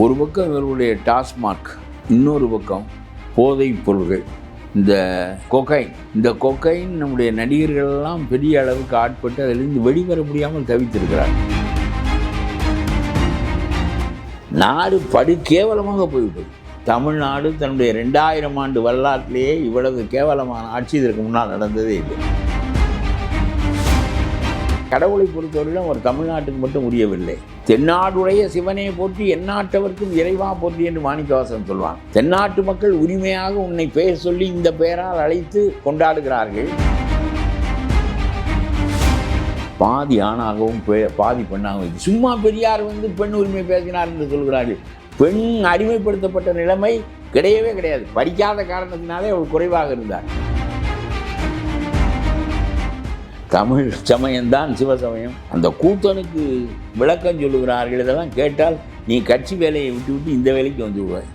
ஒரு பக்கம் இவர்களுடைய டாஸ்மாக் இன்னொரு பக்கம் போதைப் பொருள்கள். இந்த கொக்கைன் இந்த கொக்கைன் நம்முடைய நடிகர்கள் எல்லாம் பெரிய அளவுக்கு ஆட்பட்டு அதிலிருந்து வெளிவர முடியாமல் தவித்திருக்கிறார். நாடு படு கேவலமாக போய்விட்டது. தமிழ்நாடு தன்னுடைய ரெண்டாயிரம் ஆண்டு வரலாற்றிலேயே இவ்வளவு கேவலமான ஆட்சி இதற்கு முன்னால் நடந்ததே இல்லை. கடவுளை பொறுத்தவரையிலும் ஒரு தமிழ்நாட்டுக்கு மட்டும் உரியவில்லை தென்னாடுடைய சிவனை போற்றி எந்நாட்டவர்க்கும் இறைவா போற்றி என்று மாணிக்கவாசன் சொல்வான். தென்னாட்டு மக்கள் உரிமையாக உன்னை பெயர் சொல்லி இந்த பெயரால் அழைத்து கொண்டாடுகிறார்கள். பாதி ஆணாகவும் பெ- பாதி பெண்ணாகவும். சும்மா பெரியார் வந்து பெண் உரிமை பேசினார் என்று சொல்கிறார்கள். பெண் அடிமைப்படுத்தப்பட்ட நிலைமை கிடையவே கிடையாது. படிக்காத காரணத்தினாலே அவள் குறைவாக இருந்தார். தமிழ் சமயம்தான் சிவசமயம். அந்த கூத்தனுக்கு விளக்கம் சொல்லுகிறார்கள் இதெல்லாம் கேட்டால் நீ கட்சி வேலையை விட்டு விட்டு இந்த வேலைக்கு வந்து விடுவாய்.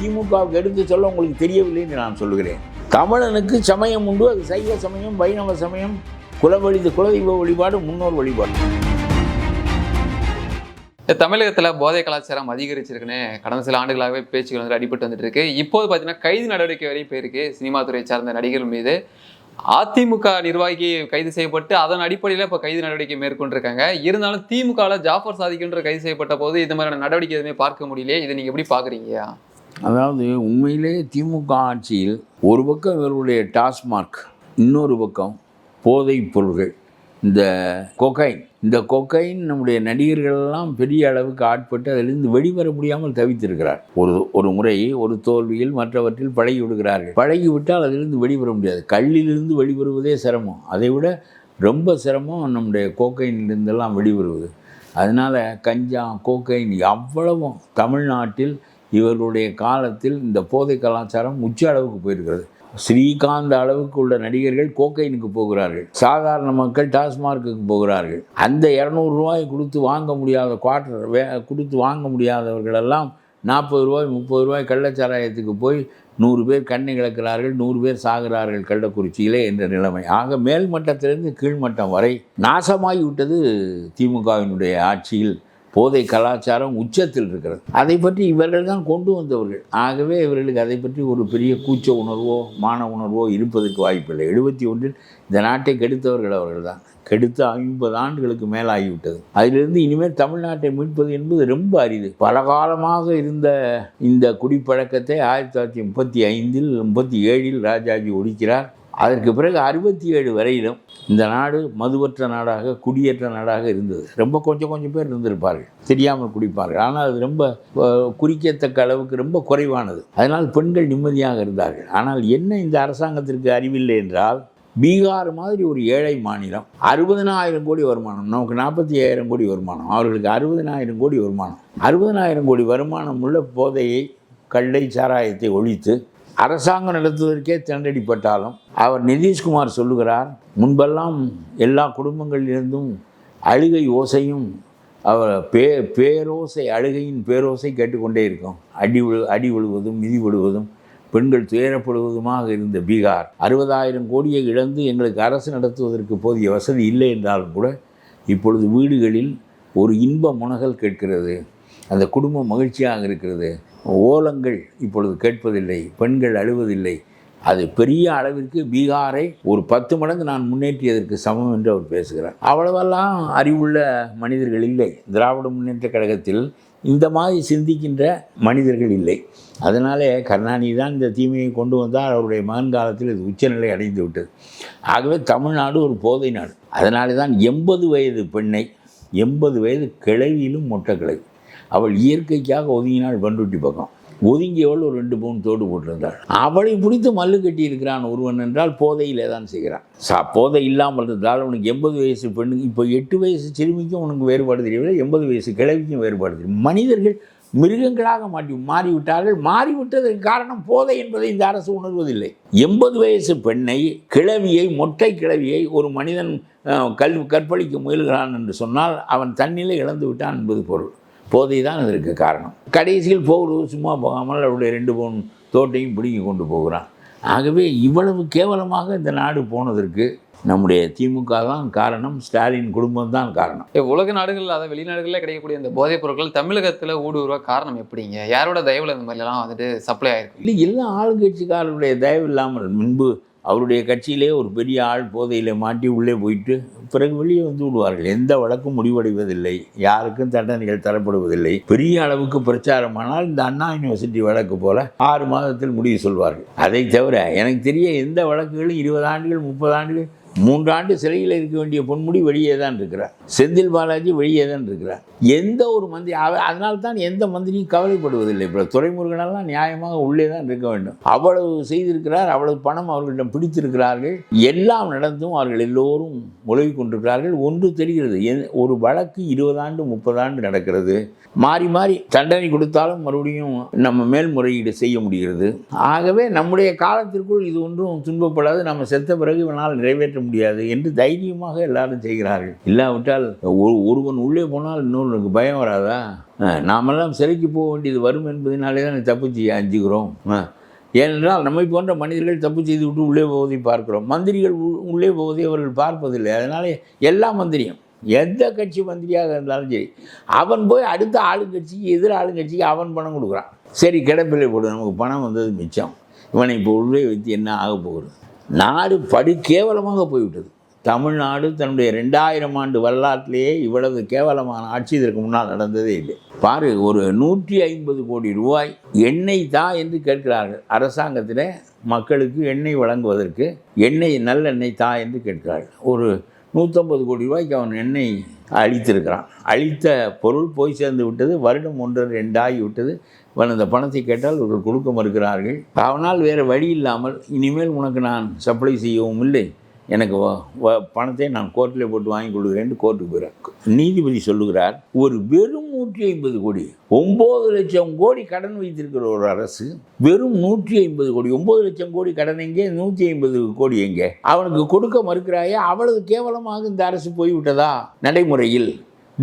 திமுகவுக்கு எடுத்து சொல்ல உங்களுக்கு தெரியவில்லை என்று நான் சொல்லுகிறேன். தமிழனுக்கு சமயம் உண்டு அது சைவ சமயம் வைணவ சமயம் குலவழி குலதெய்வ வழிபாடு முன்னோர் வழிபாடு. தமிழகத்தில் போதை கலாச்சாரம் அதிகரிச்சிருக்குன்னு கடந்த சில ஆண்டுகளாகவே பேச்சுகள் வந்து அடிபட்டு வந்துட்டு இருக்கு. இப்போது பார்த்தீங்கன்னா கைது நடவடிக்கை வரையும் போயிருக்கு. சினிமா துறை சார்ந்த நடிகர்கள் மீது. அதிமுக நிர்வாகி கைது செய்யப்பட்டு அதன் அடிப்படையில் இப்போ கைது நடவடிக்கை மேற்கொண்டிருக்காங்க. இருந்தாலும் திமுகவில் ஜாஃபர் சாதிக்குன்ற கைது செய்யப்பட்ட போது இந்த மாதிரியான நடவடிக்கை எதுவுமே பார்க்க முடியலையே. இதை நீங்கள் எப்படி பார்க்குறீங்க அதாவது உண்மையிலே திமுக ஆட்சியில் ஒரு பக்கம் இவர்களுடைய டாஸ்மார்க் இன்னொரு பக்கம் போதைப் பொருள்கள் இந்த கொகைன் இந்த கொக்கைன் நம்முடைய நடிகர்கள் எல்லாம் பெரிய அளவுக்கு ஆட்பட்டு அதிலிருந்து வெளிவர முடியாமல் தவித்திருக்கிறார். ஒரு ஒரு முறை ஒரு தோல்வியில் மற்றவற்றில் பழகி விடுகிறார்கள் பழகி விட்டால் அதிலிருந்து வெளிவர முடியாது. கல்லிலிருந்து வெளிவருவதே சிரமம். அதை விட ரொம்ப சிரமம் நம்முடைய கோக்கைனிலிருந்தெல்லாம் வெளிவருவது. அதனால் கஞ்சா கோக்கைன் அவ்வளவும் தமிழ்நாட்டில் இவர்களுடைய காலத்தில் இந்த போதை கலாச்சாரம் உச்ச அளவுக்கு போயிருக்கிறது. ஸ்ரீகாந்த் அளவுக்கு உள்ள நடிகர்கள் கோக்கைனுக்கு போகிறார்கள். சாதாரண மக்கள் டாஸ்மார்க்குக்கு போகிறார்கள். அந்த இரநூறு ரூபாய் கொடுத்து வாங்க முடியாத குவார்டர் வே கொடுத்து வாங்க முடியாதவர்களெல்லாம் நாற்பது ரூபாய் முப்பது ரூபாய் கள்ளச்சாராயத்துக்கு போய் நூறு பேர் கண்ணை இழக்கிறார்கள் நூறு பேர் சாகிறார்கள் கள்ளக்குறிச்சியிலே என்ற நிலைமை. ஆக மேல்மட்டத்திலிருந்து கீழ்மட்டம் வரை நாசமாகி விட்டது திமுகவினுடைய ஆட்சியில். போதை கலாச்சாரம் உச்சத்தில் இருக்கிறது. அதை பற்றி இவர்கள் தான் கொண்டு வந்தவர்கள். ஆகவே இவர்களுக்கு அதை பற்றி ஒரு பெரிய கூச்ச உணர்வோ மான உணர்வோ இருப்பதற்கு வாய்ப்பில்லை. எழுபத்தி ஒன்றில் இந்த நாட்டை கெடுத்தவர்கள் அவர்கள் தான். கெடுத்து ஐம்பது ஆண்டுகளுக்கு மேலாகிவிட்டது. அதிலிருந்து இனிமேல் தமிழ்நாட்டை மீட்பது என்பது ரொம்ப அரிது. பல காலமாக இருந்த இந்த குடிப்பழக்கத்தை ஆயிரத்தி தொள்ளாயிரத்தி முப்பத்தி ஐந்தில் முப்பத்தி ஏழில் ராஜாஜி ஒழிக்கிறார். அதற்கு பிறகு அறுபத்தி ஏழு வரையிலும் இந்த நாடு மதுவற்ற நாடாக குடியேற்ற நாடாக இருந்தது. ரொம்ப கொஞ்சம் கொஞ்சம் பேர் இருந்திருப்பார்கள். தெரியாமல் குடிப்பார்கள். ஆனால் அது ரொம்ப குறிக்கத்தக்க அளவுக்கு ரொம்ப குறைவானது. அதனால் பெண்கள் நிம்மதியாக இருந்தார்கள். ஆனால் என்ன இந்த அரசாங்கத்திற்கு அறிவில்லை என்றால் பீகார் மாதிரி ஒரு ஏழை மாநிலம் அறுபதனாயிரம் கோடி வருமானம் நமக்கு நாற்பத்தி ஐயாயிரம் கோடி வருமானம் அவர்களுக்கு அறுபதனாயிரம் கோடி வருமானம். அறுபதனாயிரம் கோடி வருமானம் உள்ள போதையை கள்ளை சாராயத்தை ஒழித்து அரசாங்கம் நடத்துவதற்கே திரண்டடிப்பட்டாலும் அவர் நிதிஷ்குமார் சொல்லுகிறார் முன்பெல்லாம் எல்லா குடும்பங்களிலிருந்தும் அழுகை ஓசையும் அவர் பே பேரோசை அழுகையின் பேரோசை கேட்டுக்கொண்டே இருக்கும். அடி விழு அடி விழுவதும் மிதி விழுவதும் பெண்கள் துயரப்படுவதுமாக இருந்த பீகார். அறுபதாயிரம் கோடியை இழந்து எங்களுக்கு அரசு நடத்துவதற்கு போதிய வசதி இல்லை என்றாலும் கூட இப்பொழுது வீடுகளில் ஒரு இன்ப முனகல் கேட்கிறது. அந்த குடும்பம் மகிழ்ச்சியாக இருக்கிறது. ஓலங்கள் இப்பொழுது கேட்பதில்லை பெண்கள் அழுவதில்லை. அது பெரிய அளவிற்கு பீகாரை ஒரு பத்து மடங்கு நான் முன்னேற்றியதற்கு சமம் என்று அவர் பேசுகிறார். அவ்வளவெல்லாம் அறிவுள்ள மனிதர்கள் இல்லை. திராவிட முன்னேற்ற கழகத்தில் இந்த மாதிரி சிந்திக்கின்ற மனிதர்கள் இல்லை. அதனாலே கருணாநிதி தான் இந்த தீமையை கொண்டு வந்தால் அவருடைய மகன் காலத்தில் இது உச்சநிலை அடைந்து விட்டது. ஆகவே தமிழ்நாடு ஒரு போதை நாடு. அதனாலே தான் எண்பது வயது பெண்ணை எண்பது வயது கிழவியிலும் மொட்டை கிழவி. அவள் இயற்கைக்காக ஒதுங்கினாள் பண்ருட்டி பக்கம். ஒதுங்கியவள் ஒரு ரெண்டு பவுன் தோடு போட்டிருந்தாள். அவளை பிடித்து மல்லு கட்டி இருக்கிறான் ஒருவன் என்றால் போதையிலே தான் செய்கிறான். சா போதை இல்லாமல் இருந்தால் உனக்கு எண்பது வயசு பெண்ணுக்கு இப்போ எட்டு வயசு சிறுமிக்கும் உனக்கு வேறுபாடு தெரியவில்லை எண்பது வயசு கிழவிக்கும் வேறுபாடு தெரியும் மனிதர்கள் மிருகங்களாக மாட்டி மாறிவிட்டார்கள். மாறிவிட்டதற்கு காரணம் போதை என்பதை இந்த அரசு உணர்வதில்லை. எண்பது வயசு பெண்ணை கிழவியை மொட்டை கிழவியை ஒரு மனிதன் கல் கற்பழிக்க முயல்கிறான் என்று சொன்னால் அவன் தன்னிலை இழந்து விட்டான் என்பது பொருள். போதை தான் அதற்கு காரணம். கடைசியில் போகிறது சும்மா போகாமல் அவருடைய ரெண்டு பவுன் தோட்டையும் பிடுங்கி கொண்டு போகிறான். ஆகவே இவ்வளவு கேவலமாக இந்த நாடு போனதற்கு நம்முடைய திமுக தான் காரணம் ஸ்டாலின் குடும்பம் தான் காரணம். உலக நாடுகள் அதாவது வெளிநாடுகளில் கிடைக்கக்கூடிய இந்த போதைப் பொருட்கள் தமிழகத்துல ஊடுருவ காரணம் எப்படிங்க? யாரோட தயவுல இந்த மாதிரிலாம் வந்துட்டு சப்ளை ஆயிருக்கு? இல்லை எல்லா ஆளுங்கட்சிக்காரருடைய தயவு இல்லாமல் முன்பு அவருடைய கட்சியிலே ஒரு பெரிய ஆள் போதையில் மாட்டி உள்ளே போயிட்டு பிறகு வெளியே வந்து விடுவார்கள். எந்த வழக்கும் முடிவடைவதில்லை. யாருக்கும் தண்டனைகள் தரப்படுவதில்லை. பெரிய அளவுக்கு பிரச்சாரமானால் இந்த அண்ணா யூனிவர்சிட்டி வழக்கு போல ஆறு மாதத்தில் முடிவு சொல்வார்கள். அதை தவிர எனக்கு தெரிய எந்த வழக்குகளும் இருபது ஆண்டுகள் முப்பது ஆண்டுகள் மூன்றாண்டு சிறையில் இருக்க வேண்டிய பொன்முடி வெளியே தான் இருக்கிறார். செந்தில் பாலாஜி வெளியே தான் இருக்கிறார். எந்த ஒரு மந்திரி அதனால தான் எந்த மந்திரியும் கவலைப்படுவதில்லை. இப்போ துறைமுருகனெல்லாம் நியாயமாக உள்ளே தான் இருக்க வேண்டும். அவ்வளவு செய்திருக்கிறார் அவ்வளவு பணம் அவர்களிடம் பிடித்திருக்கிறார்கள். எல்லாம் நடந்தும் அவர்கள் எல்லோரும் உழவி கொண்டிருக்கிறார்கள். ஒன்று தெரிகிறது ஒரு வழக்கு இருபது ஆண்டு முப்பது ஆண்டு நடக்கிறது. மாறி மாறி தண்டனை கொடுத்தாலும் மறுபடியும் நம்ம மேல்முறையீடு செய்ய முடிகிறது. ஆகவே நம்முடைய காலத்திற்குள் இது ஒன்றும் துன்பப்படாது. நம்ம செத்த பிறகு இவனால் நிறைவேற்ற முடியாது என்று தைரியமாக எல்லாரும் செய்கிறார்கள். இல்லாவிட்டால் ஒரு ஒருவன் உள்ளே போனால் இன்னொருவனுக்கு பயம் வராதா? நாமெல்லாம் சிறைக்கு போக வேண்டியது வரும் என்பதனாலே தான் தப்பிச்சு அஞ்சுகிறோம். ஏனென்றால் நம்மை போன்ற மனிதர்கள் தப்பு செய்து விட்டு உள்ளே போவதை பார்க்கிறோம். மந்திரிகள் உள்ளே போவதை அவர்கள் பார்ப்பதில்லை. அதனால் எல்லா மந்திரியும். எந்த கட்சி மந்திரியாக இருந்தாலும் சரி அவன் போய் அடுத்த ஆளுங்கட்சிக்கு எதிர் ஆளுங்கட்சிக்கு அவன் பணம் கொடுக்குறான். சரி கிடப்பிலை போடு நமக்கு பணம் வந்தது மிச்சம். இவனை இப்போ உள்ளே வைத்து என்ன ஆக போகிறது நாடு படு கேவலமாக போய்விட்டது. தமிழ்நாடு தன்னுடைய ரெண்டாயிரம் ஆண்டு வரலாற்றிலேயே இவ்வளவு கேவலமான ஆட்சி இதற்கு முன்னால் நடந்ததே இல்லை. பாரு ஒரு நூற்றி ஐம்பது கோடி ரூபாய் எண்ணெய் தா என்று கேட்கிறார்கள். அரசாங்கத்தில் மக்களுக்கு எண்ணெய் வழங்குவதற்கு எண்ணெய் நல்லெண்ணெய் தா என்று கேட்கிறார்கள். ஒரு நூற்றம்பது கோடி ரூபாய்க்கு அவன் எண்ணெய் அழித்திருக்கிறான். அழித்த பொருள் போய் சேர்ந்து விட்டது வருடம் ஒன்று ரெண்டாகி விட்டது. அவன் அந்த பணத்தை கேட்டால் இவர்கள் கொடுக்க மறுக்கிறார்கள். அவனால் வேறு வழி இல்லாமல் இனிமேல் உனக்கு நான் சப்ளை செய்யவும் இல்லை. எனக்கு பணத்தை நான் கோர்ட்டில் போட்டு வாங்கி கொடுக்குறேன்னு கோர்ட்டுக்கு போகிறார் நீதிபதி சொல்லுகிறார் ஒரு வெறும் நூற்றி ஐம்பது கோடி ஒம்பது லட்சம் கோடி கடன் வைத்திருக்கிற ஒரு அரசு வெறும் நூற்றி ஐம்பது கோடி ஒம்பது லட்சம் கோடி கடன் எங்கே நூற்றி ஐம்பது கோடி எங்கே? அவனுக்கு கொடுக்க மறுக்கிறாயே? அவ்வளவு கேவலமாக இந்த அரசு போய்விட்டதா? நடைமுறையில்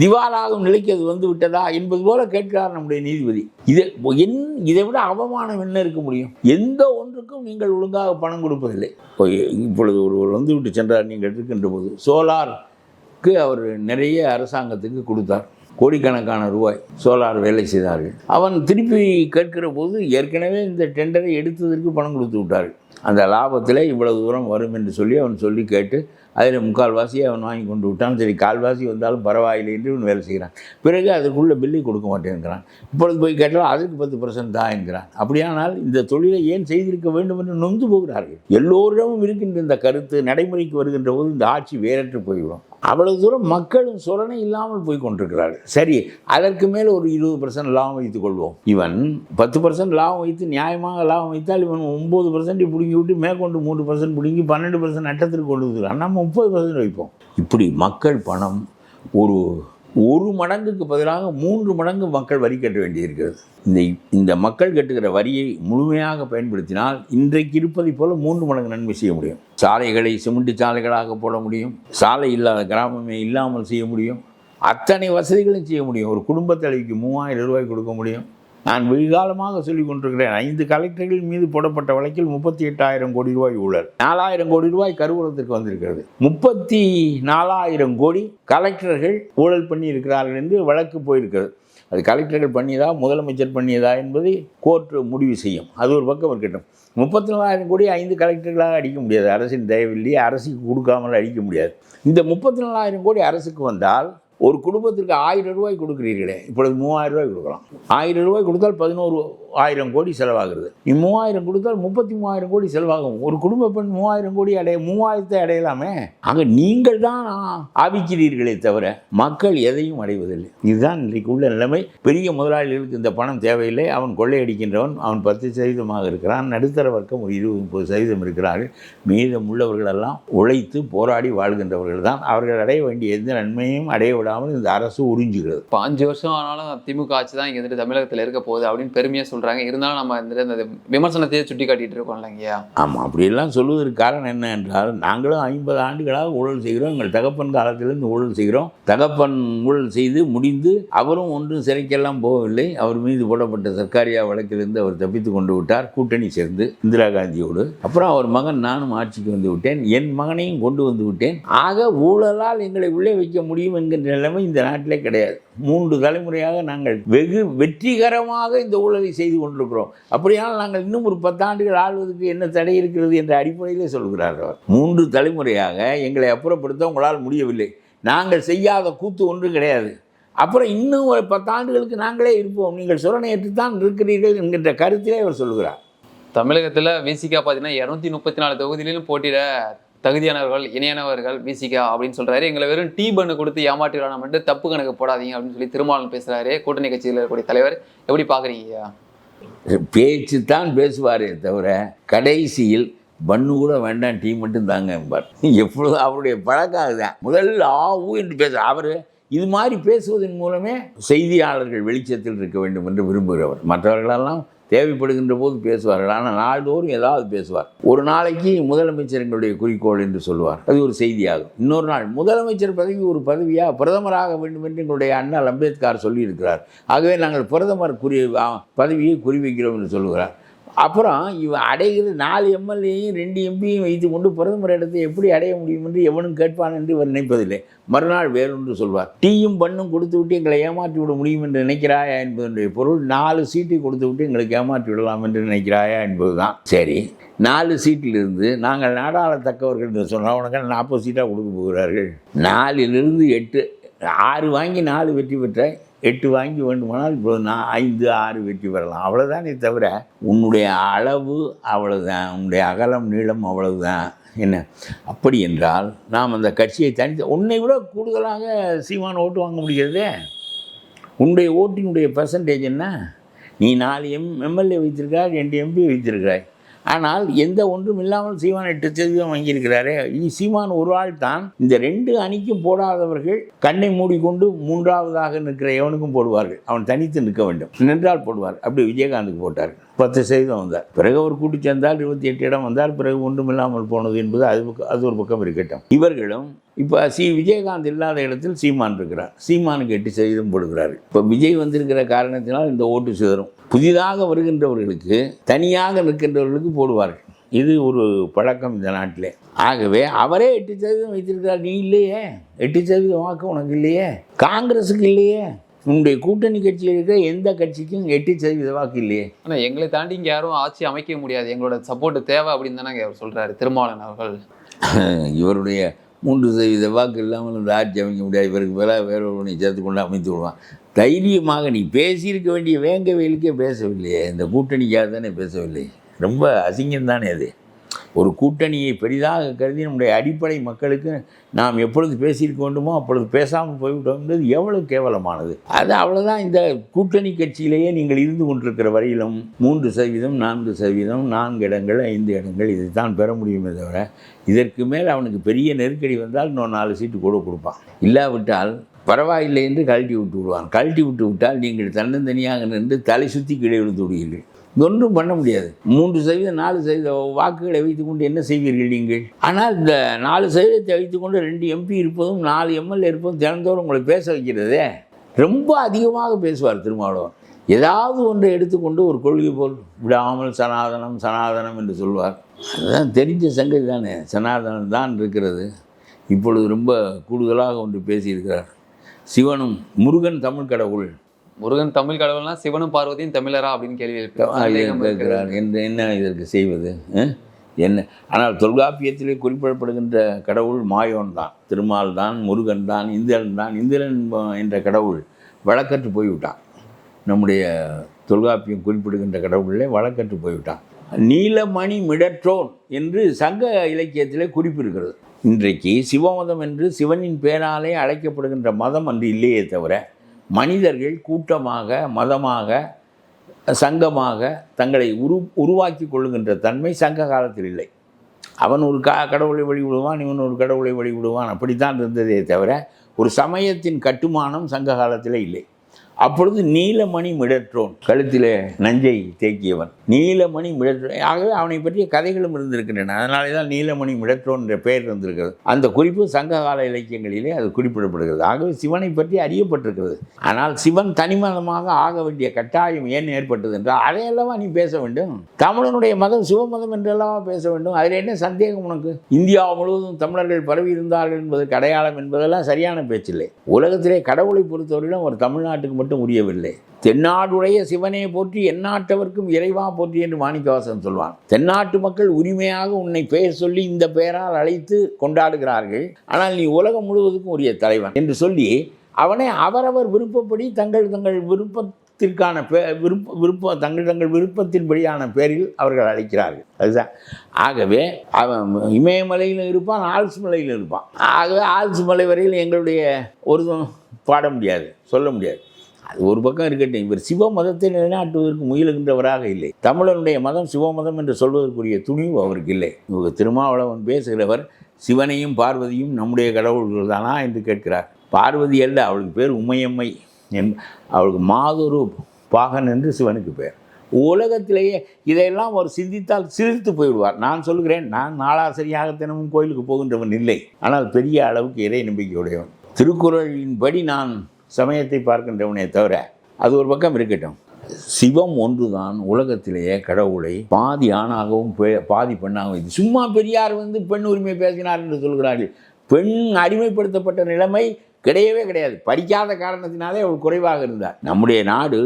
திவாலாகும் நிலைக்கு அது வந்து விட்டதா என்பது போல கேட்கிறார் நம்முடைய நீதிபதி. இதை என் இதை விட அவமானம் என்ன இருக்க முடியும்? எந்த ஒன்றுக்கும் நீங்கள் ஒழுங்காக பணம் கொடுப்பதில்லை. இப்போ இப்பொழுது ஒருவர் வந்து விட்டு சென்றார் நீங்கள் இருக்கின்ற போது சோலாருக்கு அவர் நிறைய அரசாங்கத்துக்கு கொடுத்தார். கோடிக்கணக்கான ரூபாய் சோலார் வேலை செய்தார்கள். அவன் திருப்பி கேட்கிற போது ஏற்கனவே இந்த டெண்டரை எடுத்ததற்கு பணம் கொடுத்து விட்டார்கள். அந்த லாபத்தில் இவ்வளவு தூரம் வரும் என்று சொல்லி அவன் சொல்லி கேட்டு அதில் முக்கால்வாசியை அவன் வாங்கி கொண்டு விட்டான். சரி கால்வாசி வந்தாலும் பரவாயில்லை என்று இவன் வேலை செய்கிறான். பிறகு அதுக்குள்ளே பில்லு கொடுக்க மாட்டேங்கிறான். இப்பொழுது போய் கேட்டால் அதுக்கு பத்து பர்சன்ட் தான் என்கிறான். அப்படியானால் இந்த தொழிலை ஏன் செய்திருக்க வேண்டும் என்று நொந்து போகிறார்கள். எல்லோரிடமும் இருக்கின்ற இந்த கருத்து நடைமுறைக்கு வருகின்ற போது இந்த ஆட்சி வேறற்று போய்விடும். அவ்வளவு தூரம் மக்களும் சொரணை இல்லாமல் போய் கொண்டிருக்கிறார்கள். சரி அதற்கு மேல் ஒரு இருபது பர்சன்ட் லாபம் வைத்துக் கொள்வோம். இவன் பத்து பர்சன்ட் லாபம் வைத்து நியாயமாக லாபம் வைத்தால் இவன் ஒம்பது பர்சன்ட் பிடுங்கி விட்டு மேற்கொண்டு மூன்று பர்சன்ட் பிடுங்கி பன்னெண்டு பர்சன்ட் நட்டத்திற்கு கொண்டு வந்துருக்கான் நம்ம முப்பது பர்சன்ட் வைப்போம். இப்படி மக்கள் பணம் ஒரு ஒரு மடங்குக்கு பதிலாக மூன்று மடங்கு மக்கள் வரி கட்ட வேண்டியிருக்கிறது. இந்த இந்த மக்கள் கட்டுகிற வரியை முழுமையாக பயன்படுத்தினால் இன்றைக்கு இருப்பதைப் போல மூன்று மடங்கு நன்மை செய்ய முடியும். சாலைகளை சிமெண்ட் சாலைகளாக போட முடியும். சாலை இல்லாத கிராமமே இல்லாமல் செய்ய முடியும். அத்தனை வசதிகளும் செய்ய முடியும். ஒரு குடும்பத் தலைவிக்கு மூவாயிரம் ரூபாய் கொடுக்க முடியும். நான் வெகுகாலமாக சொல்லிக் கொண்டிருக்கிறேன். ஐந்து கலெக்டர்கள் மீது போடப்பட்ட வழக்கில் முப்பத்தி எட்டாயிரம் கோடி ரூபாய் ஊழல். நாலாயிரம் கோடி ரூபாய் கருவூலத்திற்கு வந்திருக்கிறது. முப்பத்தி நாலாயிரம் கோடி கலெக்டர்கள் ஊழல் பண்ணி இருக்கிறார்கள் என்று வழக்கு போயிருக்கிறது. அது கலெக்டர்கள் பண்ணியதா முதலமைச்சர் பண்ணியதா என்பதை கோர்ட்டு முடிவு செய்யும். அது ஒரு பக்கம் இருக்கட்டும். முப்பத்தி நாலாயிரம் கோடி ஐந்து கலெக்டர்களாக அடிக்க முடியாது. அரசின் தயவில்லையே அரசுக்கு கொடுக்காமல் அடிக்க முடியாது. இந்த முப்பத்தி நாலாயிரம் கோடி அரசுக்கு வந்தால் ஒரு குடும்பத்திற்கு ஆயிரம் ரூபாய் கொடுக்குறீர்களே இப்பொழுது மூவாயிரம் ரூபாய் கொடுக்கலாம். ஆயிரம் ரூபாய் கொடுத்தால் பதினோரு ஆயிரம் கோடி செலவாகிறது. நீ மூவாயிரம் கொடுத்தால் முப்பத்தி மூவாயிரம் கோடி செலவாகும். ஒரு குடும்ப பெண் மூவாயிரம் கோடி அடைய மூவாயிரத்தை அடையலாமே? அங்கே நீங்கள் தான் ஆவிக்கிறீர்களே தவிர மக்கள் எதையும் அடைவதில்லை. இதுதான் இன்றைக்கு உள்ள நிலைமை. பெரிய முதலாளிகளுக்கு இந்த பணம் தேவையில்லை. அவன் கொள்ளையடிக்கின்றவன் அவன் பத்து சதவீதமாக இருக்கிறான். நடுத்தர வர்க்கம் ஒரு இருபது முப்பது சதவீதம் இருக்கிறார்கள். மீதம் உள்ளவர்களெல்லாம் உழைத்து போராடி வாழ்கின்றவர்கள் தான். அவர்கள் அடைய வேண்டிய எந்த நன்மையும் அடைய விடாமல் இந்த அரசு உறிஞ்சுகிறது. இப்போ அஞ்சு வருஷம் ஆனாலும் திமுக ஆட்சி தான் இங்கே வந்துட்டு தமிழகத்தில் இருக்க போகுது அப்படின்னு பெருமையாக சொல்கிறாங்க இருந்தாலும் நம்ம இந்த அந்த விமர்சனத்தையே சுட்டி காட்டிட்டு இருக்கோம் இல்லைங்கய்யா? ஆமாம் அப்படியெல்லாம் சொல்வதற்கு காரணம் என்ன என்றால் நாங்களும் ஐம்பது ஆண்டுகளாக ஊழல் செய்கிறோம். எங்கள் தகப்பன் காலத்திலேருந்து ஊழல் செய்கிறோம். தகப்பன் ஊழல் செய்து முடிந்து அவரும் ஒன்றும் சிறைக்கெல்லாம் போகவில்லை. அவர் மீது போடப்பட்ட சர்க்காரியா வழக்கிலிருந்து அவர் தப்பித்து கொண்டு விட்டார். கூட்டணி சேர்ந்து இந்திரா காந்தியோடு. அப்புறம் அவர் மகன் நானும் ஆட்சிக்கு வந்து விட்டேன். என் மகனையும் கொண்டு வந்து விட்டேன். ஆக ஊழலால் எங்களை உள்ளே வைக்க முடியும் என்கின்ற நிலைமை இந்த நாட்டிலே கிடையாது. மூன்று தலைமுறையாக நாங்கள் வெகு வெற்றிகரமாக இந்த ஊழலை செய்து கொண்டிருக்கிறோம். அப்படியால் நாங்கள் இன்னும் ஒரு பத்தாண்டுகள் ஆள்வதற்கு என்ன தடை இருக்கிறது என்ற அடிப்படையிலே சொல்கிறார் அவர். மூன்று தலைமுறையாக எங்களை அப்புறப்படுத்த உங்களால் முடியவில்லை. நாங்கள் செய்யாத கூத்து ஒன்று கிடையாது. அப்புறம் இன்னும் ஒரு பத்தாண்டுகளுக்கு நாங்களே இருப்போம். நீங்கள் சுரணையற்றுத்தான் இருக்கிறீர்கள் என்கின்ற கருத்திலே அவர் சொல்கிறார். தமிழகத்தில் விசிகா பார்த்தீங்கன்னா இரநூத்தி முப்பத்தி நாலு தொகுதியிலும் போட்டியிட தகுதியானவர்கள் இணையானவர்கள் விசிகா அப்படின்னு சொல்றாரு. எங்களை வெறும் டீ பண்ணு கொடுத்து ஏமாற்றிடலாம். மட்டும் தப்பு கணக்கு போடாதீங்க அப்படின்னு சொல்லி திருமாவளவன் பேசுறாரு. கூட்டணி கட்சியில் இருக்கக்கூடிய தலைவர். எப்படி பாக்குறீங்க பேச்சு தான் பேசுவாரே தவிர கடைசியில் பண்ணு கூட வேண்டாம் டீ மட்டும் தாங்க என்பார். எப்பொழுதும் அவருடைய பழக்கம் அதுதான். முதல்ல ஆ என்று பேச அவர் இது மாதிரி பேசுவதன் மூலமே செய்தியாளர்கள் வெளிச்சத்தில் இருக்க வேண்டும் என்று விரும்புகிறவர். மற்றவர்களெல்லாம் தேவைப்படுகின்ற போது பேசுவார்கள். ஆனால் நாள்தோறும் ஏதாவது பேசுவார். ஒரு நாளைக்கு முதலமைச்சர் எங்களுடைய குறிக்கோள் என்று சொல்வார். அது ஒரு செய்தியாகும். இன்னொரு நாள் முதலமைச்சர் பதவி ஒரு பதவியாக பிரதமராக வேண்டும் என்று எங்களுடைய அண்ணல் அம்பேத்கர் சொல்லியிருக்கிறார். ஆகவே நாங்கள் பிரதமர் குறி பதவியை குறிவைக்கிறோம் என்று சொல்கிறார் அப்புறம் இவன் அடைகிறது நாலு எம்எல்ஏயும் ரெண்டு எம்பியும் வைத்து கொண்டு பிரதமர் இடத்தை எப்படி அடைய முடியும் என்று எவனும் கேட்பான் என்று இவர் நினைப்பதில்லை. மறுநாள் வேறொன்று சொல்வார். டீயும் பண்ணும் கொடுத்து விட்டு எங்களை ஏமாற்றி விட முடியும் என்று நினைக்கிறாயா என்பதனுடைய பொருள் நாலு சீட்டு கொடுத்து விட்டு எங்களுக்கு ஏமாற்றி விடலாம் என்று நினைக்கிறாயா என்பதுதான். சரி நாலு சீட்டிலிருந்து நாங்கள் நாடாளத்தக்கவர்கள் என்று சொன்னால் உனக்கு நாற்பது சீட்டாக கொடுக்க போகிறார்கள். நாலிலிருந்து எட்டு ஆறு வாங்கி நாலு வெற்றி பெற்ற எட்டு வாங்கி வேண்டுமானால் இப்போது நான் ஐந்து ஆறு வெற்றி பெறலாம். அவ்வளோதானே தவிர உன்னுடைய அளவு அவ்வளோதான் உன்னுடைய அகலம் நீளம் அவ்வளவுதான். என்ன? அப்படி என்றால் நாம் அந்த கட்சியை தனித்து உன்னை விட கூடுதலாக சீமான் ஓட்டு வாங்க முடிகிறதே? உன்னுடைய ஓட்டினுடைய பர்சன்டேஜ் என்ன? நீ நாலு எம் எம்எல்ஏ வைத்திருக்கிறாய் ரெண்டு எம்பி வைத்திருக்கிறாய். ஆனால் எந்த ஒன்றும் இல்லாமல் சீமான் எட்டு சதவீதம் வாங்கியிருக்கிறாரே. இ- சீமான் ஒரு ஆள் தான். இந்த ரெண்டு அணிக்கும் போடாதவர்கள் கண்ணை மூடிக்கொண்டு மூன்றாவதாக நிற்கிற எவனுக்கும் போடுவார்கள். அவன் தனித்து நிற்க வேண்டும். நின்றால் போடுவார். அப்படி விஜயகாந்துக்கு போட்டார். பத்து சதவீதம் வந்தார். பிறகு அவர் கூட்டி சேர்ந்தால் இருபத்தி எட்டு இடம் வந்தால் பிறகு ஒன்றும் இல்லாமல் போனது என்பது அது அது ஒரு பக்கம் இருக்கட்டும். இவர்களும் இப்போ சி விஜயகாந்த் இல்லாத இடத்தில் சீமான் இருக்கிறார். சீமானுக்கு எட்டு சதவீதம் போடுகிறார் இப்போ விஜய் வந்திருக்கிற காரணத்தினால் இந்த ஓட்டு சிதறும். புதிதாக வருகின்றவர்களுக்கு தனியாக நிற்கின்றவர்களுக்கு போடுவார்கள். இது ஒரு பழக்கம் இந்த நாட்டிலே. ஆகவே அவரே எட்டு சதவீதம் வைத்திருக்கிறார். நீ இல்லையே. எட்டு சதவீதம் வாக்கு உனக்கு இல்லையே. காங்கிரஸுக்கு இல்லையே. உன்னுடைய கூட்டணி கட்சியில் இருக்கிற எந்த கட்சிக்கும் எட்டு சதவீத வாக்கு இல்லையே. ஆனா எங்களை தாண்டி இங்க யாரும் ஆட்சி அமைக்க முடியாது. எங்களோட சப்போர்ட் தேவை அப்படின்னு தானே அவர் சொல்றாரு திருமாவளவன் அவர்கள். இவருடைய மூன்று சதவீத வாக்கு இல்லாமல் ஆட்சி அமைக்க முடியாது. இவருக்கு வேலை வேற ஒருவனை சேர்த்து கொண்டு அமைத்து விடுவான். தைரியமாக நீ பேசியிருக்க வேண்டிய வேங்க வேலுக்கே பேசவில்லையே. இந்த கூட்டணிக்காக தானே பேசவில்லை. ரொம்ப அசிங்கம் தானே அது. ஒரு கூட்டணியை பெரிதாக கருதி நம்முடைய அடிப்படை மக்களுக்கு நாம் எப்பொழுது பேசியிருக்க வேண்டுமோ அப்பொழுது பேசாமல் போய்விட்டோம்ன்றது எவ்வளவு கேவலமானது. அது அவ்வளோதான் இந்த கூட்டணி கட்சியிலேயே நீங்கள் இருந்து கொண்டிருக்கிற வரையிலும் மூன்று சதவீதம் நான்கு சதவீதம் நான்கு இடங்கள் ஐந்து இடங்கள் இதைத்தான் பெற முடியுமே தவிர இதற்கு மேல் அவனுக்கு பெரிய நெருக்கடி வந்தால் இன்னும் நாலு சீட்டு கூட கொடுப்பான். இல்லாவிட்டால் பரவாயில்லை என்று கழட்டி விட்டு விடுவான் கழட்டி விட்டு விட்டால் நீங்கள் தன்னந்தனியாக நின்று தலை சுற்றி கீழே விழுந்து விடுவீர்கள். ஒன்றும் பண்ண முடியாது. மூன்று சதவீதம் நாலு சதவீத வாக்குகளை வைத்துக்கொண்டு என்ன செய்வீர்கள் நீங்கள்? ஆனால் இந்த நாலு சதவீதத்தை வைத்துக்கொண்டு ரெண்டு எம்பி இருப்பதும் நாலு எம்எல்ஏ இருப்பதும் தினந்தோறும் உங்களை பேச வைக்கிறதே ரொம்ப அதிகமாக பேசுவார் திருமாவளவன். ஏதாவது ஒன்றை எடுத்துக்கொண்டு ஒரு கொள்கை போல் விடாமல் சனாதனம் சனாதனம் என்று சொல்வார். அதுதான் தெரிஞ்ச சங்கதி தானே. சனாதனம் தான் இருக்கிறது. இப்பொழுது ரொம்ப கூடுதலாக ஒன்று பேசியிருக்கிறார். சிவனும் முருகன் தமிழ் கடவுள். முருகன் தமிழ் கடவுள்னா சிவனும் பார்வதியும் தமிழரா அப்படின்னு கேள்வி. கேட்கிறார் என்று என்ன இதற்கு செய்வது? என்ன? ஆனால் தொல்காப்பியத்திலே குறிப்பிடப்படுகின்ற கடவுள் மாயோன் தான். திருமால் தான் முருகன் தான் இந்திரன் தான். இந்திரன் என்ற கடவுள் வழக்கற்று போய்விட்டான். நம்முடைய தொல்காப்பியம் குறிப்பிடுகின்ற கடவுளிலே வழக்கற்று போய்விட்டான். நீலமணி மிடற்றோன் என்று சங்க இலக்கியத்திலே குறிப்பு இருக்கிறது இன்றைக்கு சிவமதம் என்று சிவனின் பேராலே அழைக்கப்படுகின்ற மதம் அன்று இல்லையே தவிர மனிதர்கள் கூட்டமாக மதமாக சங்கமாக தங்களை உரு உருவாக்கி கொள்ளுகின்ற தன்மை சங்க காலத்தில் இல்லை. அவன் ஒரு கா கடவுளை வழிவிடுவான் இவன் ஒரு கடவுளை வழிவிடுவான் அப்படித்தான் இருந்ததே தவிர ஒரு சமயத்தின் கட்டுமானம் சங்க காலத்தில் இல்லை. அப்பொழுது நீலமணி மிடற்றோன் கழுத்திலே நஞ்சை தேக்கியவன். நீலமணி மிடற்றோன் ஆகவே அவனை பற்றிய கதைகளும் இருந்திருக்கின்றன. அதனாலே தான் நீலமணி மிடற்றோன் என்ற பெயர் இருந்திருக்கிறது. அந்த குறிப்பு சங்ககால இலக்கியங்களிலே அது குறிப்பிடப்படுகிறது. ஆகவே சிவனை பற்றி அறியப்பட்டிருக்கிறது. ஆனால் சிவன் தனிமதமாக ஆக வேண்டிய கட்டாயம் ஏன் ஏற்பட்டது என்றால் அதையெல்லாம் நீ பேச வேண்டும்? தமிழனுடைய மதம் சிவமதம் என்றெல்லாம் பேச வேண்டும்? அதில் என்ன சந்தேகம் உனக்கு? இந்தியா முழுவதும் தமிழர்கள் பரவி இருந்தார்கள் என்பதற்கு அடையாளம் என்பதெல்லாம் சரியான பேச்சில்லை. உலகத்திலே கடவுளை பொறுத்தவரையிலும் ஒரு தமிழ்நாட்டுக்கு மட்டும் உரியவில்லை. தென்னாடுடைய சிவனே போற்றி எந்நாட்டவர்க்கும் இறைவா போற்றி என்று மாணிக்கவாசன் சொல்வான். தென்னாட்டு மக்கள் உரிமையாக உன்னை பெயர் சொல்லி இந்த பெயரால் அழைத்து கொண்டாடுகிறார்கள். ஆனால் நீ உலகம் முழுவதுக்கும் உரிய தலைவன் என்று சொல்லி அவனை அவரவர் விருப்பப்படி தங்கள் தங்கள் விருப்பத்திற்கான பே விருப்ப விருப்ப தங்கள் தங்கள் விருப்பத்தின்படியான பேரில் அவர்கள் அழைக்கிறார்கள். அதுதான். ஆகவே அவன் இமயமலையில் இருப்பான் ஆல்ஸ் மலையில் இருப்பான். ஆகவே ஆல்ஸ் மலை வரையில் எங்களுடைய ஒரு பாட முடியாது சொல்ல முடியாது. அது ஒரு பக்கம் இருக்கட்டும். இவர் சிவ மதத்தை நிலைநாட்டுவதற்கு முயலுகின்றவராக இல்லை. தமிழனுடைய மதம் சிவ மதம் என்று சொல்வதற்குரிய துணிவு அவருக்கு இல்லை. இவங்க திருமாவளவன் பேசுகிறவர் சிவனையும் பார்வதியும் நம்முடைய கடவுள்கள் தானா என்று கேட்கிறார். பார்வதி அல்ல அவளுக்கு பேர் உமையம்மை என் அவளுக்கு மாதொரு பாகன் என்று சிவனுக்கு பேர். உலகத்திலேயே இதையெல்லாம் அவர் சிந்தித்தால் சிரித்து போயிடுவார். நான் சொல்கிறேன் நான் நாளாசிரியாக தினமும் கோயிலுக்கு போகின்றவன் இல்லை. ஆனால் பெரிய அளவுக்கு இறை நம்பிக்கையுடையவன். திருக்குறளின்படி நான் சமயத்தை பார்க்கின்றவனே தவிர அது ஒரு பக்கம் இருக்கட்டும். சிவம் ஒன்றுதான் உலகத்திலேயே கடவுளை பாதி ஆணாகவும் பெ- பாதி பெண்ணாகவும் இது சும்மா பெரியார் வந்து பெண் உரிமை பேசினார் என்று சொல்கிறார்கள். பெண் அடிமைப்படுத்தப்பட்ட நிலைமை கிடையவே கிடையாது. படிக்காத காரணத்தினாலே அவள் குறைவாக இருந்தார் நம்முடைய நாடு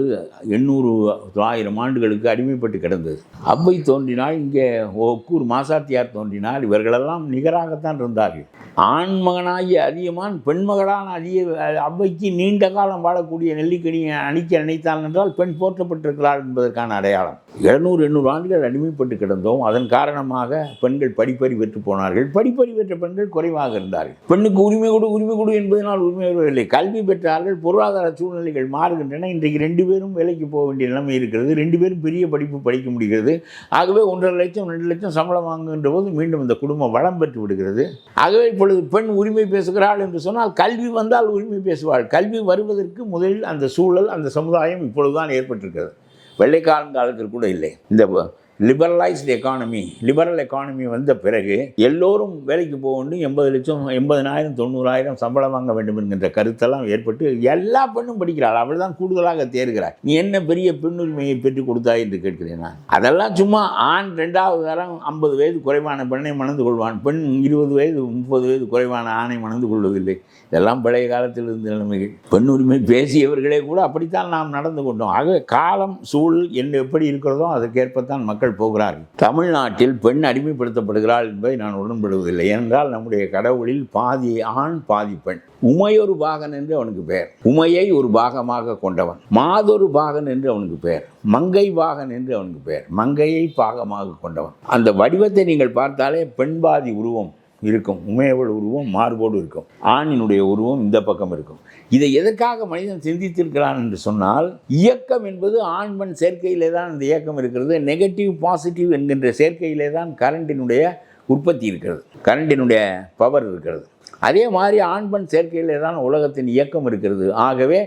எண்ணூறு தொள்ளாயிரம் ஆண்டுகளுக்கு அடிமைப்பட்டு கிடந்தது. அவ்வை தோன்றினால் இங்கே ஒக்கூர் மாசாத்தியார் தோன்றினால் இவர்களெல்லாம் நிகராகத்தான் இருந்தார்கள். ஆண்மகனாகிய அதியமான் பெண்மகளான அதிய அவ்வைக்கு நீண்ட காலம் வாழக்கூடிய நெல்லிக்கனியை அணிக்க நினைத்தால் என்றால் பெண் போற்றப்பட்டிருக்கிறாள் என்பதற்கான அடையாளம். எழுநூறு எண்ணூறு ஆண்டுகள் அடிமைப்பட்டு கிடந்தோம். அதன் காரணமாக பெண்கள் படிப்பறி பெற்று போனார்கள். படிப்பறி பெற்ற பெண்கள் குறைவாக இருந்தார்கள். பெண்ணுக்கு உரிமை கொடு உரிமை கொடு என்பதனால் உரிமை வருவதில்லை கல்வி பெற்றார்கள் பொருளாதார சூழ்நிலைகள் மாறுகின்றன. இன்றைக்கு ரெண்டு பேரும் வேலைக்கு போக வேண்டிய நிலைமை இருக்கிறது. ரெண்டு பேரும் பெரிய படிப்பு படிக்க முடிகிறது. ஆகவே ஒன்றரை லட்சம் ரெண்டு லட்சம் சம்பளம் வாங்குகின்ற போது மீண்டும் இந்த குடும்பம் வளம் பெற்று விடுகிறது. ஆகவே இப்பொழுது பெண் உரிமை பேசுகிறாள் என்று சொன்னால் கல்வி வந்தால் உரிமை பேசுவாள். கல்வி வருவதற்கு முதலில் அந்த சூழல் அந்த சமுதாயம் இப்பொழுதுதான் ஏற்பட்டிருக்கிறது. வெள்ளைக்காரன் காலத்தில் கூட இல்லை. இந்த லிபரலைஸ்டு எக்கானமி லிபரல் எக்கானமி வந்த பிறகு எல்லோரும் வேலைக்கு போகணும் எண்பது லட்சம் எண்பதனாயிரம் தொண்ணூறாயிரம் சம்பளம் வாங்க வேண்டும் என்கின்ற கருத்தெல்லாம் ஏற்பட்டு எல்லா பெண்ணும் படிக்கிறாள். அவள் தான் கூடுதலாக தேர்கிறாள் நீ என்ன பெரிய பெண்ணுரிமையை பெற்றுக் கொடுத்தாய் என்று கேட்கிறேன் நான். அதெல்லாம் சும்மா ஆண் ரெண்டாவது தரம் ஐம்பது வயது குறைவான பெண்ணை மணந்து கொள்வான். பெண் இருபது வயது முப்பது வயது குறைவான ஆணை மணந்து கொள்வதில்லை. இதெல்லாம் பழைய காலத்தில் இருந்த நிலைமைகள். பெண் உரிமை பேசியவர்களே கூட அப்படித்தான் நாம் நடந்து கொண்டோம். ஆக காலம் சூழல் என்ன எப்படி இருக்கிறதோ அதற்கேற்பத்தான் மக்கள் போகிறார்கள். தமிழ்நாட்டில் பெண் அடிமைப்படுத்தப்படுகிறாள் என்பதை நான் உடன்படுவதில்லை. ஏனென்றால் நம்முடைய கடவுளில் பாதி ஆண் பாதி பெண். உமையொரு பாகன் என்று அவனுக்கு பெயர். உமையை ஒரு பாகமாக கொண்டவன். மாதொரு பாகன் என்று அவனுக்கு பெயர். மங்கை பாகன் என்று அவனுக்கு பெயர். மங்கையை பாகமாக கொண்டவன். அந்த வடிவத்தை நீங்கள் பார்த்தாலே பெண் பாதி உருவம். இருக்கும். உமையவள் உருவம் மார்போடு இருக்கும். ஆணினுடைய உருவம் இந்த பக்கம் இருக்கும். இதை எதற்காக மனிதன் சிந்தித்திருக்கிறான் என்று சொன்னால் இயக்கம் என்பது ஆண் பெண் சேர்க்கையிலே தான் இந்த இயக்கம் இருக்கிறது. நெகட்டிவ் பாசிட்டிவ் என்கின்ற சேர்க்கையிலே தான் கரண்டினுடைய உற்பத்தி இருக்கிறது. கரண்டினுடைய பவர் இருக்கிறது. அதே மாதிரி ஆண் பெண் சேர்க்கையிலே தான் உலகத்தின் இயக்கம் இருக்கிறது. ஆகவே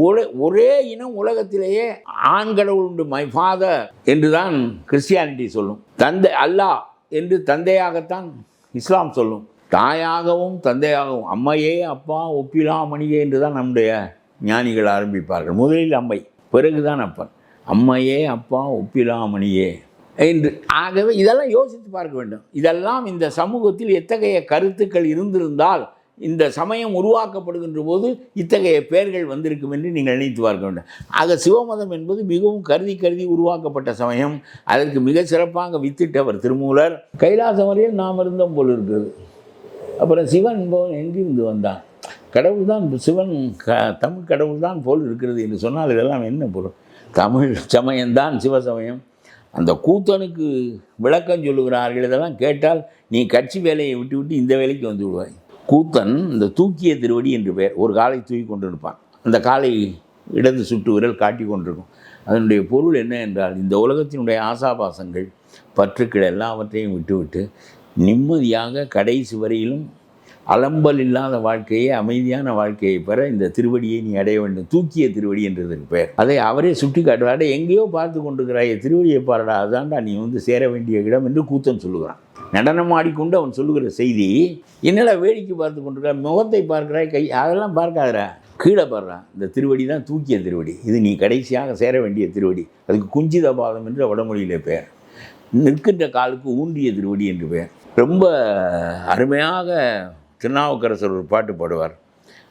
ஒரே ஒரே இனம் உலகத்திலேயே ஆண் கடவுள் உண்டு. மை ஃபாதர் என்று தான் கிறிஸ்டியானிட்டி சொல்லும். தந்தை அல்லாஹ் என்று தந்தையாகத்தான் இஸ்லாம் சொல்லும். தாயாகவும் தந்தையாகவும் அம்மையே அப்பா ஒப்பிலா மணிகே என்று தான் நம்முடைய ஞானிகள் ஆரம்பிப்பார்கள். முதலில் அம்மை பிறகுதான் அப்பன். அம்மையே அப்பா ஒப்பிலா மணியே என்று. ஆகவே இதெல்லாம் யோசித்து பார்க்க வேண்டும். இதெல்லாம் இந்த சமூகத்தில் எத்தகைய கருத்துக்கள் இருந்திருந்தால் இந்த சமயம் உருவாக்கப்படுகின்ற போது இத்தகைய பெயர்கள் வந்திருக்கும் என்று நீங்கள் நினைத்து பார்க்க வேண்டும். ஆக சிவமதம் என்பது மிகவும் கருதி கருதி உருவாக்கப்பட்ட சமயம். அதற்கு மிக சிறப்பாக வித்திட்டவர் திருமூலர். கைலாசம் வரையில் நாம் இருந்தோம் போல் இருக்கிறது. அப்புறம் சிவன் என்பவன் எங்கிருந்து வந்தான்? கடவுள் தான் சிவன் க தமிழ் கடவுள் தான் போல் இருக்கிறது என்று சொன்னால் இதெல்லாம் என்ன பொருள்? தமிழ் சமயம்தான் சிவசமயம் அந்த கூத்தனுக்கு விளக்கம் சொல்லுகிறார்கள். இதெல்லாம் கேட்டால் நீ கட்சி வேலையை விட்டு விட்டு இந்த வேலைக்கு வந்து விடுவாய். கூத்தன் இந்த தூக்கிய திருவடி என்று பெயர் ஒரு காலை தூக்கி கொண்டிருப்பான். அந்த காலை இடது சுட்டு விரல் காட்டி கொண்டிருக்கும். அதனுடைய பொருள் என்ன என்றால் இந்த உலகத்தினுடைய ஆசாபாசங்கள் பற்றுக்கள் எல்லாவற்றையும் விட்டுவிட்டு நிம்மதியாக கடைசி வரையிலும் அலம்பல் இல்லாத வாழ்க்கையை அமைதியான வாழ்க்கையை பெற இந்த திருவடியை நீ அடைய வேண்டும். தூக்கிய திருவடி என்றதற்கு பெயர். அதை அவரே சுட்டி காட்டுவாட எங்கேயோ பார்த்து கொண்டிருக்கிறாய் திருவடியை பாருடா அதான்டா நீ வந்து சேர வேண்டிய இடம் என்று கூத்தன் சொல்லுகிறான். நடனம் ஆடிக்கொண்டு அவன் சொல்லுகிற செய்தி என்னடா வேடிக்கை பார்த்து கொண்டிருக்கிறாய் முகத்தை பார்க்கிறாய் கை அதெல்லாம் பார்க்காதடா. கீழே பாடுறான் இந்த திருவடி தான் தூக்கிய திருவடி. இது நீ கடைசியாக சேர வேண்டிய திருவடி. அதுக்கு குஞ்சித பாதம் என்று வடமொழியிலே பெயர். நிற்கின்ற காலுக்கு ஊன்றிய திருவடி என்று பெயர். ரொம்ப அருமையாக திருநாவுக்கரசர் ஒரு பாட்டு பாடுவார்.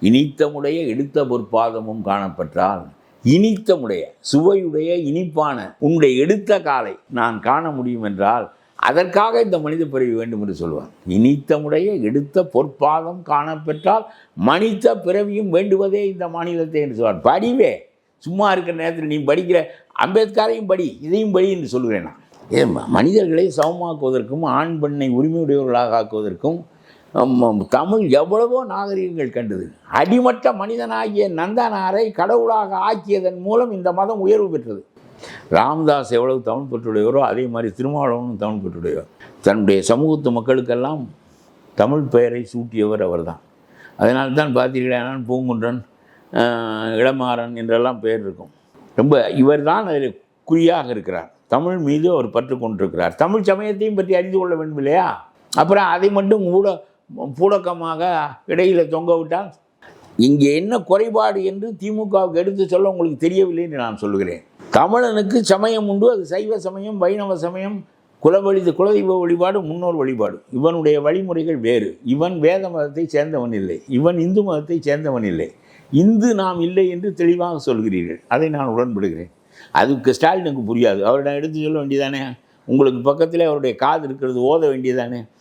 இனித்தமுடைய எடுத்த பொற்பாதமும் காணப்பட்டால் இனித்தமுடைய சுவையுடைய இனிப்பான உன்னுடைய எடுத்த காலை நான் காண முடியும் என்றால் அதற்காக இந்த மனித பிறவி வேண்டும் என்று சொல்வார். இனித்தமுடைய எடுத்த பொற்பாதம் காணப்பெற்றால் மனித பிறவியும் வேண்டுவதே இந்த மாநிலத்தை என்று சொல்வார். படிவே சும்மா இருக்கிற நேரத்தில் நீ படிக்கிற அம்பேத்கரையும் படி இதையும் படி என்று சொல்கிறேன் நான். ஏன் மனிதர்களை சமமாக்குவதற்கும் ஆண் பெண்ணை உரிமையுடையவர்களாக ஆக்குவதற்கும் தமிழ் எவ்வளவோ நாகரிகங்கள் கண்டது. அடிமட்ட மனிதனாகிய நந்தனாரை கடவுளாக ஆக்கியதன் மூலம் இந்த மதம் உயர்வு பெற்றது. ராம்தாஸ் எவ்வளவு தமிழ் பெற்றுடையவரோ அதே மாதிரி திருமாவளவனும் தமிழ் பெற்றுடையவர். தன்னுடைய சமூகத்து மக்களுக்கெல்லாம் தமிழ் பெயரை சூட்டியவர் அவர்தான். அதனால தான் பார்த்தீர்களானால் பூங்குன்றன் இளமாறன் என்றெல்லாம் பெயர் இருக்கும். ரொம்ப இவர் தான் அதில் குறியாக இருக்கிறார். தமிழ் மீது அவர் பற்று கொண்டிருக்கிறார். தமிழ் சமயத்தையும் பற்றி அறிந்து கொள்ள வேண்டும் இல்லையா? அப்புறம் அதை மட்டும் ஊட பூடக்கமாக இடையில் தொங்க விட்டால் இங்கே என்ன குறைபாடு என்று திமுகவுக்கு எடுத்து சொல்ல உங்களுக்கு தெரியவில்லை என்று நான் சொல்லுகிறேன். தமிழனுக்கு சமயம் உண்டு அது சைவ சமயம் வைணவ சமயம் குலவழி குலதெய்வ வழிபாடு முன்னோர் வழிபாடு. இவனுடைய வழிமுறைகள் வேறு. இவன் வேத மதத்தை சேர்ந்தவன் இல்லை. இவன் இந்து மதத்தை சேர்ந்தவன் இல்லை. இந்து நாம் இல்லை என்று தெளிவாக சொல்கிறீர்கள். அதை நான் உடன்படுகிறேன். அதுக்கு ஸ்டாலினுக்கு புரியாது. அவரிடம் எடுத்து சொல்ல வேண்டியதானே? உங்களுக்கு பக்கத்தில் அவருடைய காது இருக்கிறது ஓத வேண்டியதானே?